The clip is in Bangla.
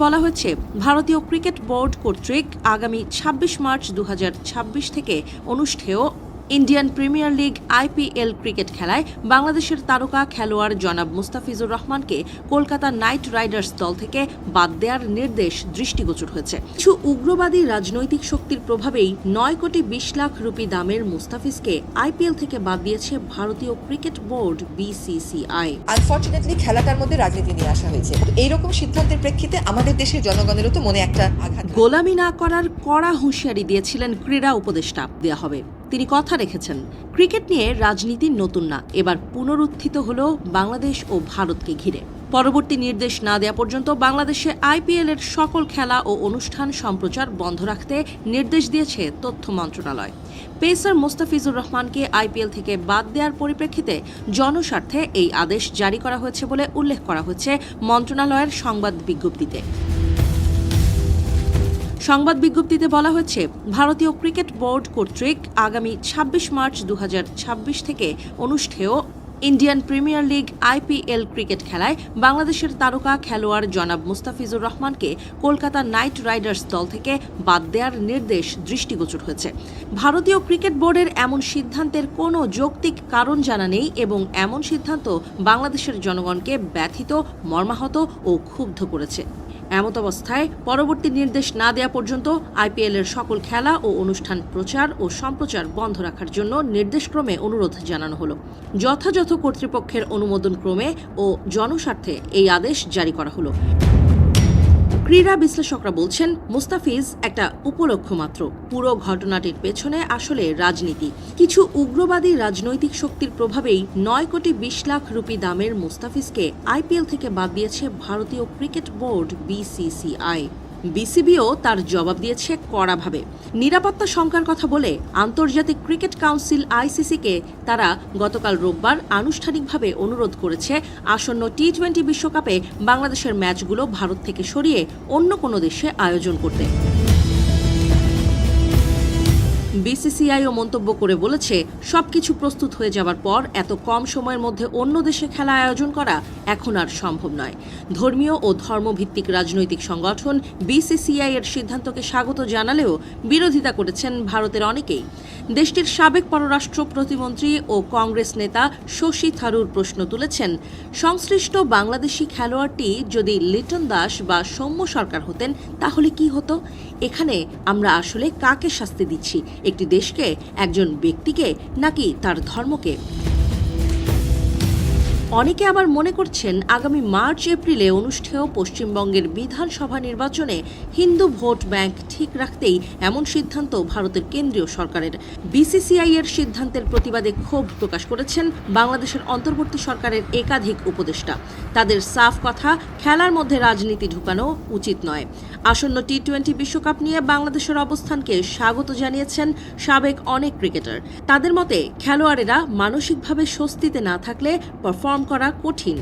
বলা হয়েছে ভারতীয় ক্রিকেট বোর্ড কর্তৃক আগামী ২৬ মার্চ দু হাজার ছাব্বিশ থেকে অনুষ্ঠেয় Indian Premier League IPL cricket খেলায় বাংলাদেশের তারকা খেলোয়াড় জনাব মুস্তাফিজুর রহমানকে কলকাতা নাইট রাইডার্স দল থেকে বাদ দেওয়ার নির্দেশ দৃষ্টিগোচর হয়েছে। কিছু উগ্রবাদী রাজনৈতিক শক্তির প্রভাবেই নয় কোটি বিশ লাখ রুপি দামের মুস্তাফিজকে আইপিএল থেকে বাদ দিয়েছে ভারতীয় ক্রিকেট বোর্ড বিসিসিআই। আনফর্চুনেটলি খেলাটার মধ্যে রাজনীতি নিয়ে আসা হয়েছে। এইরকম সিদ্ধান্তের প্রেক্ষিতে আমাদের দেশের জনগণেরও তো মনে একটা আঘাত। গোলামি না করার কড়া হুঁশিয়ারি দিয়েছিলেন ক্রীড়া উপদেষ্টা। দেওয়া হবে। তিনি কথা রেখেছেন। ক্রিকেট নিয়ে রাজনীতি নতুন না, এবার পুনরুত্থিত হল বাংলাদেশ ও ভারতকে ঘিরে। পরবর্তী নির্দেশ না দেওয়া পর্যন্ত বাংলাদেশে আইপিএল এর সকল খেলা ও অনুষ্ঠান সম্প্রচার বন্ধ রাখতে নির্দেশ দিয়েছে তথ্য মন্ত্রণালয়। পেসার মোস্তাফিজুর রহমানকে আইপিএল থেকে বাদ দেওয়ার পরিপ্রেক্ষিতে জনস্বার্থে এই আদেশ জারি করা হয়েছে বলে উল্লেখ করা হয়েছে মন্ত্রণালয়ের সংবাদ বিজ্ঞপ্তিতে। সংবাদ বিজ্ঞপ্তিতে বলা হয়েছে, ভারতীয় ক্রিকেট বোর্ড কর্তৃক আগামী ২৬ মার্চ দু হাজার ছাব্বিশ থেকে অনুষ্ঠেয় Indian Premier League IPL cricket খেলায় বাংলাদেশের তারকা খেলোয়াড় জনাব মুস্তাফিজুর রহমানকে কলকাতা নাইট রাইডার্স দল থেকে বাদ দেওয়ার নির্দেশ দৃষ্টিগোচর হয়েছে। ভারতীয় ক্রিকেট বোর্ডের এমন সিদ্ধান্তের কোনো যৌক্তিক কারণ জানা নেই এবং এমন সিদ্ধান্ত বাংলাদেশের জনগণকে ব্যথিত, মর্মাহত ও ক্ষুব্ধ করেছে। এমত অবস্থায় পরবর্তী নির্দেশ না দেওয়া পর্যন্ত আইপিএলের সকল খেলা ও অনুষ্ঠান প্রচার ও সম্প্রচার বন্ধ রাখার জন্য নির্দেশক্রমে অনুরোধ জানানো হলো। যথাযথ কর্তৃপক্ষের অনুমোদন ক্রমে ও জনস্বার্থে এই আদেশ জারি করা হলো। ক্রীড়া বিশ্লেষকরা বলছেন, মুস্তাফিজ একটা উপলক্ষ মাত্র। পুরো ঘটনাটির পেছনে আসলে রাজনীতি। কিছু উগ্রবাদী রাজনৈতিক শক্তির প্রভাবেই নয় কোটি বিশ লাখ রুপি দামের মুস্তাফিজকে আইপিএল থেকে বাদ দিয়েছে ভারতীয় ক্রিকেট বোর্ড বিসিসিআই। বিসিবিও তার জবাব দিয়েছে কড়াভাবে। নিরাপত্তা শঙ্কার কথা বলে আন্তর্জাতিক ক্রিকেট কাউন্সিল আইসিসিকে তারা গতকাল রোববার আনুষ্ঠানিকভাবে অনুরোধ করেছে আসন্ন টি টোয়েন্টি বিশ্বকাপে বাংলাদেশের ম্যাচগুলো ভারত থেকে সরিয়ে অন্য কোনো দেশে আয়োজন করতে। বিসিসিআইও মন্তব্য করে বলেছে, সবকিছু প্রস্তুত হয়ে যাওয়ার পর এত কম সময়ের মধ্যে অন্য দেশে খেলা আয়োজন করা এখন আর সম্ভব নয়। ধর্মীয় ও ধর্মভিত্তিক রাজনৈতিক সংগঠন বিসিসিআই এর সিদ্ধান্তকে স্বাগত জানালেও বিরোধিতা করেছেন ভারতের অনেকেই। দেশটির সাবেক পররাষ্ট্র প্রতিমন্ত্রী ও কংগ্রেস নেতা শশী থারুর প্রশ্ন তুলেছেন, সংশ্লিষ্ট বাংলাদেশি খেলোয়াড়টি যদি লিটন দাস বা সৌম্য সরকার হতেন তাহলে কি হতো? এখানে আমরা আসলে কাকে শাস্তি দিচ্ছি? একটি দেশকে একজন ব্যক্তিকে নাকি তার ধর্মকে? অনেকে আবার মনে করছেন আগামী মার্চ, এপ্রিলে অনুষ্ঠেয় পশ্চিমবঙ্গের বিধানসভা নির্বাচনে হিন্দু ভোট ব্যাংক ঠিক রাখতেই এমন সিদ্ধান্ত ভারতের কেন্দ্রীয় সরকারের। বিসিসিআই এর সিদ্ধান্তের প্রতিবাদে ক্ষোভ প্রকাশ করেছেন বাংলাদেশের অন্তর্বর্তী সরকারের একাধিক উপদেষ্টা। তাদের সাফ কথা, খেলার মধ্যে রাজনীতি ঢুকানো উচিত নয়। আসন্ন টি টোয়েন্টি বিশ্বকাপ নিয়ে বাংলাদেশের অবস্থানকে স্বাগত জানিয়েছেন সাবেক অনেক ক্রিকেটার। তাদের মতে, খেলোয়াড়েরা মানসিকভাবে স্বস্তিতে না থাকলে পারফর্ম করা কঠিন।